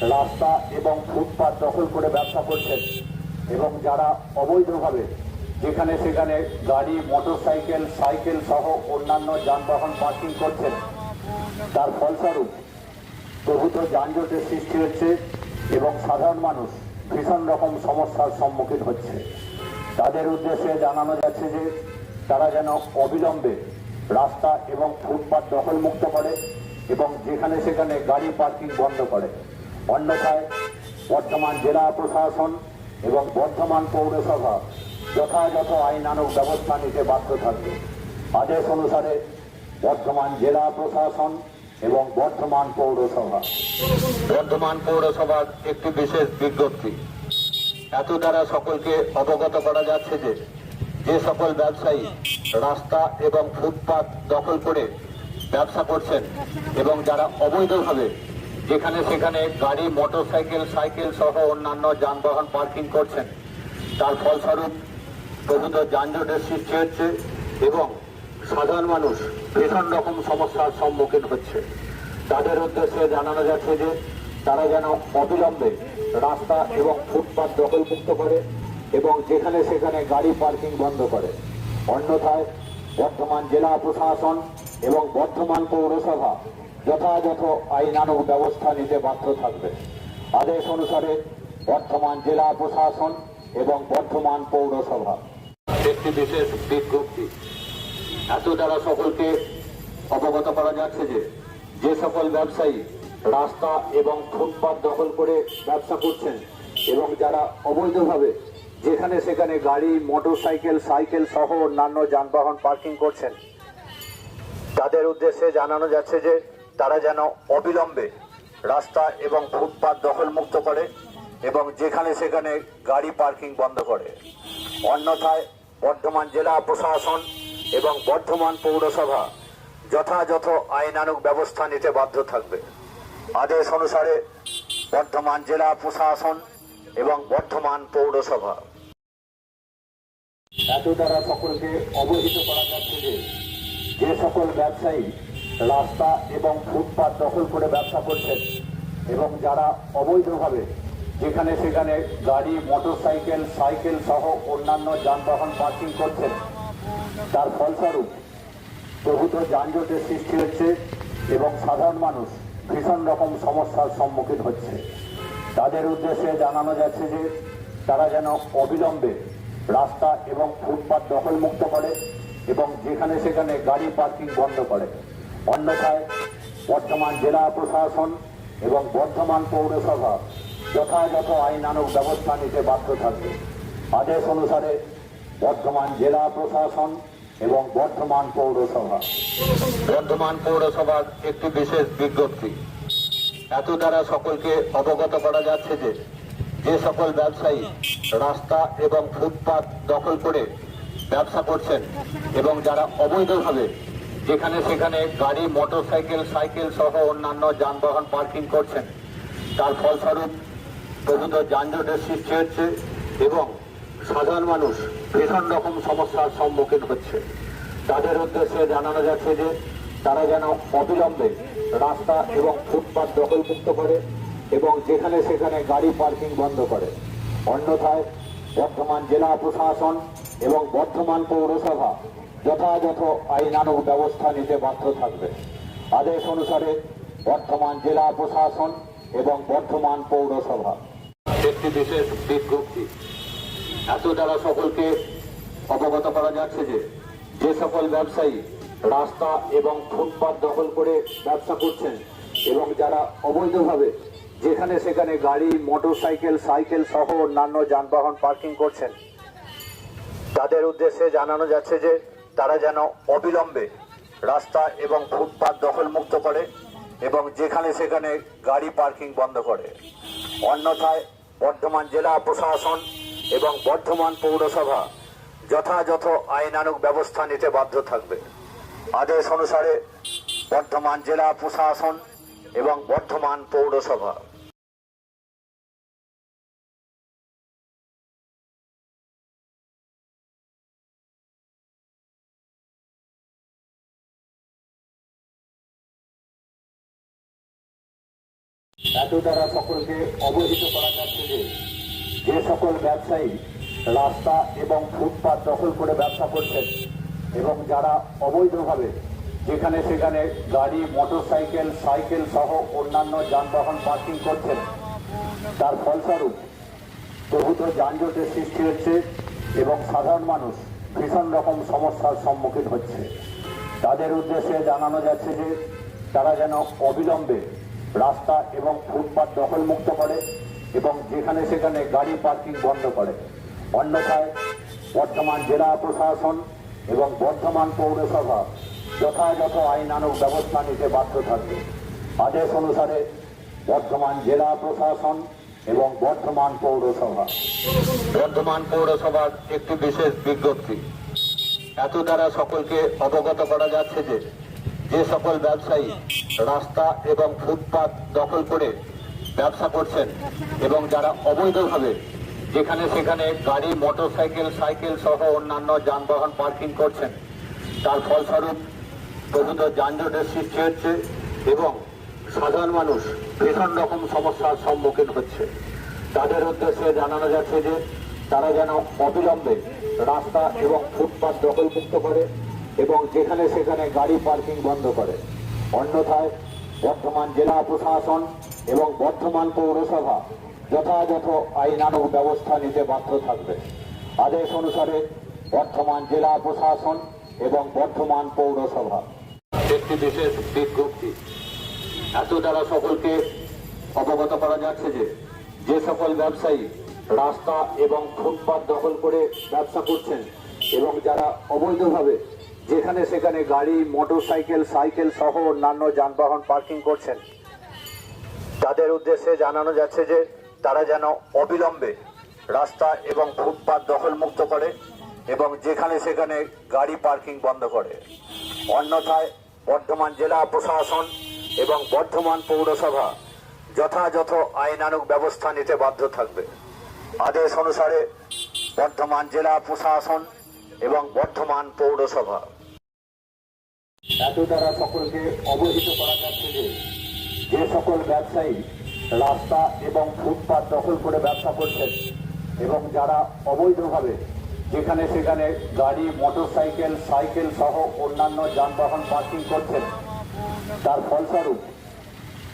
রাস্তা এবং ফুটপাত দখল করে ব্যবসা করছেন। এবং যারা অবৈধভাবে যেখানে সেখানে গাড়ি, মোটরসাইকেল, সাইকেল সহ অন্যান্য যানবাহন পার্কিং করছেন, তার ফলস্বরূপ প্রভূত যানজটের সৃষ্টি হচ্ছে এবং সাধারণ মানুষ ভীষণ রকম সমস্যার সম্মুখীন হচ্ছে। তাদের উদ্দেশ্যে জানানো যাচ্ছে যে, তারা যেন অবিলম্বে রাস্তা এবং ফুটপাত দখলমুক্ত করে এবং যেখানে সেখানে গাড়ি পার্কিং বন্ধ করে। অন্যথায় বর্তমান জেলা প্রশাসন এবং বর্ধমান পৌরসভা যথাযথ আইনানুগ ব্যবস্থা নিতে বাধ্য থাকবে। আদেশ অনুসারে বর্ধমান জেলা প্রশাসন এবং বর্ধমান পৌরসভা। বর্ধমান পৌরসভার একটি বিশেষ বিজ্ঞপ্তি। এত দ্বারা সকলকে অবগত করা যাচ্ছে যে যে সকল ব্যবসায়ী রাস্তা এবং ফুটপাত দখল করে ব্যবসা করছেন এবং যারা অবৈধভাবে যেখানে সেখানে গাড়ি, মোটরসাইকেল, সাইকেল সহ অন্যান্য যানবাহন পার্কিং করছেন। তার ফলস্বরূপ প্রভূত যানজটের সৃষ্টি হচ্ছে এবং সাধারণ মানুষ ভীষণ রকম সমস্যার সম্মুখীন হচ্ছে। তাদের উদ্দেশ্যে জানানো যাচ্ছে যে, তারা যেন অবিলম্বে রাস্তা এবং ফুটপাত দখলমুক্ত করে এবং যেখানে সেখানে গাড়ি পার্কিং বন্ধ করে। অন্যথায় বর্ধমান জেলা প্রশাসন এবং বর্ধমান পৌরসভা যথাযথ আইনানুগ ব্যবস্থা নিতে বাধ্য থাকবে। আদেশ অনুসারে বর্ধমান জেলা প্রশাসন এবং বর্ধমান পৌরসভা। একটি বিশেষ বিজ্ঞপ্তি। এত দ্বারা সকলকে অবগত করা যাচ্ছে যে যে সকল ব্যবসায়ী রাস্তা এবং ফুটপাত দখল করে ব্যবসা করছেন এবং যারা অবৈধভাবে যেখানে সেখানে গাড়ি, মোটরসাইকেল, সাইকেল সহ অন্যান্য যানবাহন পার্কিং করছেন, তাদের উদ্দেশ্যে জানানো যাচ্ছে যে তারা যেন অবিলম্বে রাস্তা এবং ফুটপাত দখলমুক্ত করে এবং যেখানে সেখানে গাড়ি পার্কিং বন্ধ করে। অন্যথায় বর্ধমান জেলা প্রশাসন এবং বর্ধমান পৌরসভা যথাযথ আইনানুগ ব্যবস্থা নিতে বাধ্য থাকবে। আদেশ অনুসারে বর্ধমান জেলা প্রশাসন এবং বর্ধমান পৌরসভা। এত দ্বারা সকলকে অবহিত করা যাচ্ছে যে যে সকল ব্যবসায়ী রাস্তা এবং ফুটপাত দখল করে ব্যবসা করছেন। এবং যারা অবৈধভাবে যেখানে সেখানে গাড়ি, মোটরসাইকেল, সাইকেল সহ অন্যান্য যানবাহন পার্কিং করছেন, তার ফলস্বরূপ প্রভূত যানজটের সৃষ্টি হচ্ছে এবং সাধারণ মানুষ ভীষণ রকম সমস্যার সম্মুখীন হচ্ছে। তাদের উদ্দেশ্যে জানানো যাচ্ছে যে, তারা যেন অবিলম্বে রাস্তা এবং ফুটপাত দখলমুক্ত করে এবং যেখানে সেখানে গাড়ি পার্কিং বন্ধ করে। অন্যথায় বর্ধমান জেলা প্রশাসন এবং বর্ধমান পৌরসভা যথাযথ আইনানুক ব্যবস্থা নিতে বাধ্য থাকবে। আদেশ অনুসারে বর্ধমান জেলা প্রশাসন এবং বর্ধমান পৌরসভা। বর্ধমান পৌরসভার একটি বিশেষ বিজ্ঞপ্তি। এত দ্বারা সকলকে অবগত করা যাচ্ছে যে যে সকল ব্যবসায়ী রাস্তা এবং ফুটপাত দখল করে ব্যবসা করছেন এবং যারা অবৈধভাবে যেখানে সেখানে গাড়ি, মোটরসাইকেল, সাইকেল সহ অন্যান্য যানবাহন পার্কিং করছেন। তার ফলস্বরূপ প্রভূত যানজটের সৃষ্টি হচ্ছে এবং সাধারণ মানুষ ভীষণ রকম সমস্যার সম্মুখীন হচ্ছে। তাদের উদ্দেশ্যে জানানো যাচ্ছে যে, তারা যেন অবিলম্বে রাস্তা এবং ফুটপাত দখলমুক্ত করে এবং যেখানে সেখানে গাড়ি পার্কিং বন্ধ করে। অন্যথায় বর্ধমান জেলা প্রশাসন এবং বর্ধমান পৌরসভা যথাযথ আইনানুগ ব্যবস্থা নিতে বাধ্য থাকবে। আদেশ অনুসারে বর্ধমান জেলা প্রশাসন এবং বর্ধমান পৌরসভা। একটি বিশেষ বিজ্ঞপ্তি। এত দ্বারা সকলকে অবগত করা যাচ্ছে যে যে সকল ব্যবসায়ী রাস্তা এবং ফুটপাত দখল করে ব্যবসা করছেন এবং যারা অবৈধভাবে যেখানে সেখানে গাড়ি, মোটরসাইকেল, সাইকেল সহ অন্যান্য যানবাহন পার্কিং করছেন, তাদের উদ্দেশ্যে জানানো যাচ্ছে যে তারা যেন অবিলম্বে রাস্তা এবং ফুটপাত দখলমুক্ত করে এবং যেখানে সেখানে গাড়ি পার্কিং বন্ধ করে। অন্যথায় বর্ধমান জেলা প্রশাসন এবং বর্ধমান পৌরসভা যথাযথ আইনানুগ ব্যবস্থা নিতে বাধ্য থাকবে। আদেশ অনুসারে বর্ধমান জেলা প্রশাসন এবং বর্ধমান পৌরসভা এত দ্বারা সকলকে অবহিত করা যাচ্ছে যে যে সকল ব্যবসায়ী রাস্তা এবং ফুটপাত দখল করে ব্যবসা করছেন এবং যারা অবৈধভাবে যেখানে সেখানে গাড়ি, মোটরসাইকেল, সাইকেল সহ অন্যান্য যানবাহন পার্কিং করছেন, তার ফলস্বরূপ প্রভূত যানজটের সৃষ্টি হচ্ছে এবং সাধারণ মানুষ ভীষণ রকম সমস্যার সম্মুখীন হচ্ছে। তাদের উদ্দেশ্যে জানানো যাচ্ছে যে, তারা যেন অবিলম্বে রাস্তা এবং ফুটপাত দখলমুক্ত করে এবং যেখানে সেখানে গাড়ি পার্কিং বন্ধ করে। অন্যথায় বর্ধমান জেলা প্রশাসন এবং বর্ধমান পৌরসভা যথাযথ আইনানুগ ব্যবস্থা নিতে বাধ্য থাকবে। আদেশ অনুসারে বর্ধমান জেলা প্রশাসন এবং বর্ধমান পৌরসভা। বর্ধমান পৌরসভার একটি বিশেষ বিজ্ঞপ্তি। এত দ্বারা সকলকে অবগত করা যাচ্ছে যে যে সকল ব্যবসায়ী রাস্তা এবং ফুটপাত দখল করে ব্যবসা করছেন এবং যারা অবৈধভাবে যেখানে সেখানে গাড়ি, মোটরসাইকেল, সাইকেল সহ অন্যান্য যানবাহন পার্কিং করছেন, তার ফলস্বরূপ প্রভূত যানজটের সৃষ্টি হচ্ছে এবং সাধারণ মানুষ ভীষণ রকম সমস্যার সম্মুখীন হচ্ছে। তাদের উদ্দেশ্যে জানানো যাচ্ছে যে তারা যেন অবিলম্বে রাস্তা এবং ফুটপাত দখলমুক্ত করে এবং যেখানে সেখানে গাড়ি পার্কিং বন্ধ করে। অন্যথায় বর্ধমান জেলা প্রশাসন এবং বর্ধমান পৌরসভা যথাযথ আইনানুগ ব্যবস্থা নিতে বাধ্য থাকবে। আদেশ অনুসারে বর্ধমান জেলা প্রশাসন এবং বর্ধমান পৌরসভা। একটি বিশেষ বিজ্ঞপ্তি। এত দ্বারা সকলকে অবগত করা যাচ্ছে যে যে সকল ব্যবসায়ী রাস্তা এবং ফুটপাত দখল করে ব্যবসা করছেন এবং যারা অবৈধভাবে যেখানে সেখানে গাড়ি, মোটরসাইকেল, সাইকেল সহ অন্যান্য যানবাহন পার্কিং করছেন। তাদের উদ্দেশ্যে জানানো যাচ্ছে যে তারা যেন অবিলম্বে রাস্তা এবং ফুটপাত দখলমুক্ত করে এবং যেখানে সেখানে গাড়ি পার্কিং বন্ধ করে। অন্যথায় বর্ধমান জেলা প্রশাসন এবং বর্ধমান পৌরসভা যথাযথ আইনানুগ ব্যবস্থা নিতে বাধ্য থাকবে। আদেশ অনুসারে বর্ধমান জেলা প্রশাসন এবং বর্ধমান পৌরসভা এত দ্বারা সকলকে অবহিত করা যাচ্ছে যে যে সকল ব্যবসায়ী রাস্তা এবং ফুটপাত দখল করে ব্যবসা করছেন এবং যারা অবৈধভাবে যেখানে সেখানে গাড়ি, মোটরসাইকেল, সাইকেল সহ অন্যান্য যানবাহন পার্কিং করছেন, তার ফলস্বরূপ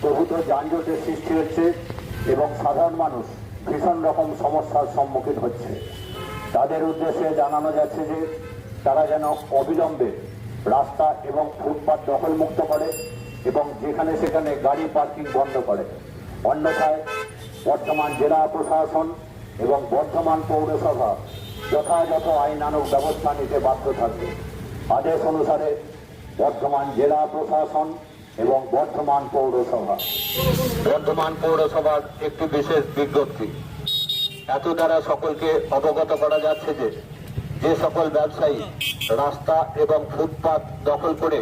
প্রভূত যানজটের সৃষ্টি হচ্ছে এবং সাধারণ মানুষ ভীষণ রকম সমস্যার সম্মুখীন হচ্ছে। তাদের উদ্দেশ্যে জানানো যাচ্ছে যে, তারা যেন অবিলম্বে রাস্তা এবং ফুটপাত দখলমুক্ত করে এবং যেখানে সেখানে গাড়ি পার্কিং বন্ধ করে। অন্যথায় বর্তমান জেলা প্রশাসন এবং বর্ধমান পৌরসভা যথাযথ আইনানুগ ব্যবস্থা নিতে বাধ্য থাকবে। আদেশ অনুসারে বর্ধমান জেলা প্রশাসন এবং বর্ধমান পৌরসভা। বর্ধমান পৌরসভার একটি বিশেষ বিজ্ঞপ্তি। এত দ্বারা সকলকে অবগত করা যাচ্ছে যে যে সকল ব্যবসায়ী রাস্তা এবং ফুটপাত দখল করে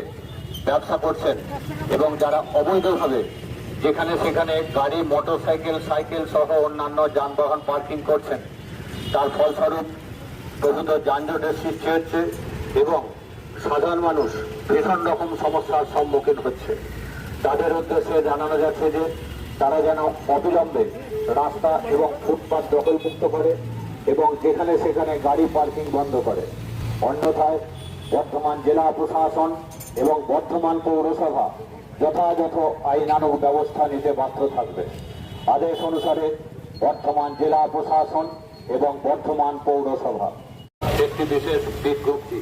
ব্যবসা করছেন এবং যারা অবৈধভাবে যেখানে সেখানে গাড়ি, মোটরসাইকেল, সাইকেল সহ অন্যান্য যানবাহন পার্কিং করছেন, তার ফলস্বরূপ প্রভূত যানজটের সৃষ্টি হচ্ছে এবং সাধারণ মানুষ ভীষণ রকম সমস্যার সম্মুখীন হচ্ছে। তাদের উদ্দেশ্যে জানানো যাচ্ছে যে, তারা যেন অবিলম্বে রাস্তা এবং ফুটপাত দখলমুক্ত করে এবং যেখানে সেখানে গাড়ি পার্কিং বন্ধ করে। অন্যথায় বর্ধমান জেলা প্রশাসন এবং বর্ধমান পৌরসভা যথাযথ আইনানুগ ব্যবস্থা নিতে বাধ্য থাকবে। আদেশ অনুসারে বর্ধমান জেলা প্রশাসন এবং বর্ধমান পৌরসভা। একটি বিশেষ বিজ্ঞপ্তি।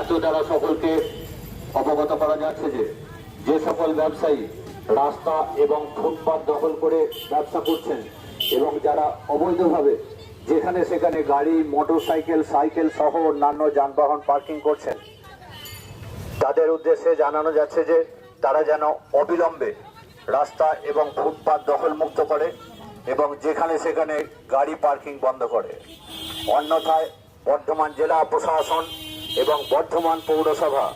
এত দ্বারা সকলকে অবগত করা যাচ্ছে যে যে সকল ব্যবসায়ী রাস্তা এবং ফুটপাত দখল করে ব্যবসা করছেন এবং যারা অবৈধভাবে যেখানে সেখানে গাড়ি, মোটরসাইকেল, সাইকেল সহ অন্যান্য যানবাহন পার্কিং করছেন। তাদের উদ্দেশ্যে জানানো যাচ্ছে যে তারা যেন অবিলম্বে রাস্তা এবং ফুটপাত দখলমুক্ত করে এবং যেখানে সেখানে গাড়ি পার্কিং বন্ধ করে। অন্যথায় বর্ধমান জেলা প্রশাসন এবং বর্ধমান পৌরসভা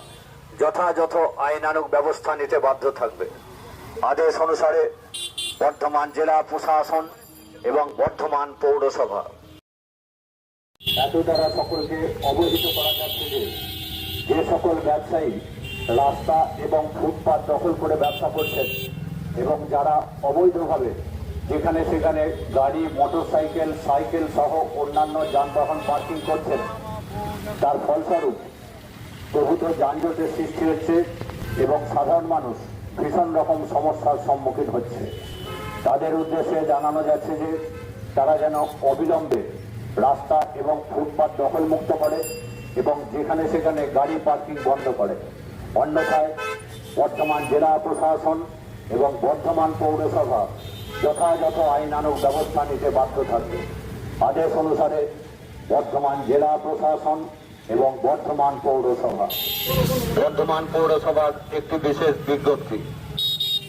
যথাযথ আইনানুগ ব্যবস্থা নিতে বাধ্য থাকবে। আদেশ অনুসারে বর্ধমান জেলা প্রশাসন এবং বর্ধমান পৌরসভা। এত দ্বারা সকলকে অবহিত করা যাচ্ছে যে যে সকল ব্যবসায়ী রাস্তা এবং ফুটপাত দখল করে ব্যবসা করছেন এবং যারা অবৈধভাবে যেখানে সেখানে গাড়ি, মোটরসাইকেল, সাইকেল সহ অন্যান্য যানবাহন পার্কিং করছেন, তার ফলস্বরূপ প্রভূত যানজটের সৃষ্টি হচ্ছে এবং সাধারণ মানুষ ভীষণ রকম সমস্যার সম্মুখীন হচ্ছে। তাদের উদ্দেশ্যে জানানো যাচ্ছে যে তারা যেন অবিলম্বে রাস্তা এবং ফুটপাত দখলমুক্ত করে এবং যেখানে সেখানে গাড়ি পার্কিং বন্ধ করে। অন্যথায় বর্তমান জেলা প্রশাসন এবং বর্ধমান পৌরসভা যথাযথ আইনানুগ ব্যবস্থা নিতে বাধ্য থাকবে। আদেশ অনুসারে বর্ধমান জেলা প্রশাসন এবং বর্ধমান পৌরসভা। বর্ধমান পৌরসভার একটি বিশেষ বিজ্ঞপ্তি।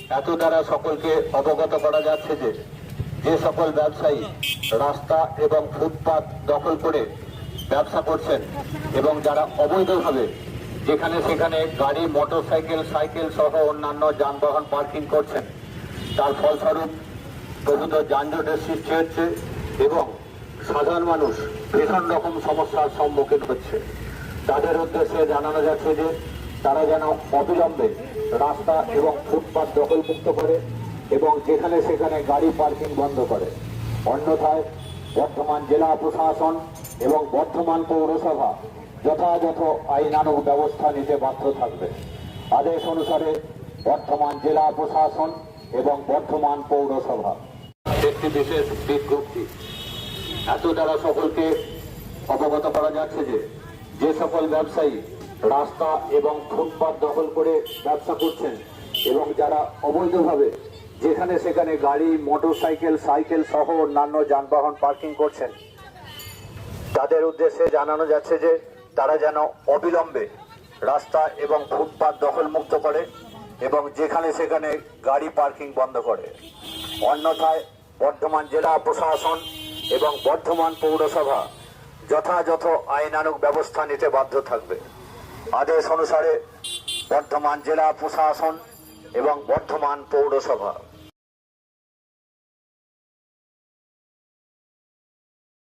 এত দ্বারা সকলকে অবগত করা যাচ্ছে যে যে সকল ব্যবসায়ী রাস্তা এবং ফুটপাত দখল করে ব্যবসা করছেন এবং যারা অবৈধভাবে যেখানে সেখানে গাড়ি, মোটরসাইকেল, সাইকেল সহ অন্যান্য যানবাহন পার্কিং করছেন, তার ফলস্বরূপ প্রভূত যানজটের সৃষ্টি হচ্ছে এবং সাধারণ মানুষ ভীষণ রকম সমস্যার সম্মুখীন হচ্ছে। তাদের উদ্দেশ্যে জানানো যাচ্ছে যে তারা যেন অবিলম্বে রাস্তা এবং ফুটপাত দখলমুক্ত করে এবং যেখানে সেখানে গাড়ি পার্কিং বন্ধ করে। অন্যথায় বর্ধমান জেলা প্রশাসন এবং বর্ধমান পৌরসভা যথাযথ আইনানুগ ব্যবস্থা নিতে বাধ্য থাকবে। আদেশ অনুসারে বর্ধমান জেলা প্রশাসন এবং বর্ধমান পৌরসভা। একটি বিশেষ বিজ্ঞপ্তি। এত দ্বারা সকলকে অবগত করা যাচ্ছে যে যে সকল ব্যবসায়ী রাস্তা এবং ফুটপাত দখল করে ব্যবসা করছেন এবং যারা অবৈধভাবে যেখানে সেখানে গাড়ি, মোটরসাইকেল, সাইকেল সহ অন্যান্য যানবাহন পার্কিং করছেন, তাদের উদ্দেশ্যে জানানো যাচ্ছে যে তারা যেন অবিলম্বে রাস্তা এবং ফুটপাত দখলমুক্ত করে এবং যেখানে সেখানে গাড়ি পার্কিং বন্ধ করে। অন্যথায় বর্ধমান জেলা প্রশাসন এবং বর্ধমান পৌরসভা যথাযথ আইনানুগ ব্যবস্থা নিতে বাধ্য থাকবে। আদেশ অনুসারে বর্ধমান জেলা প্রশাসন এবং বর্ধমান পৌরসভা।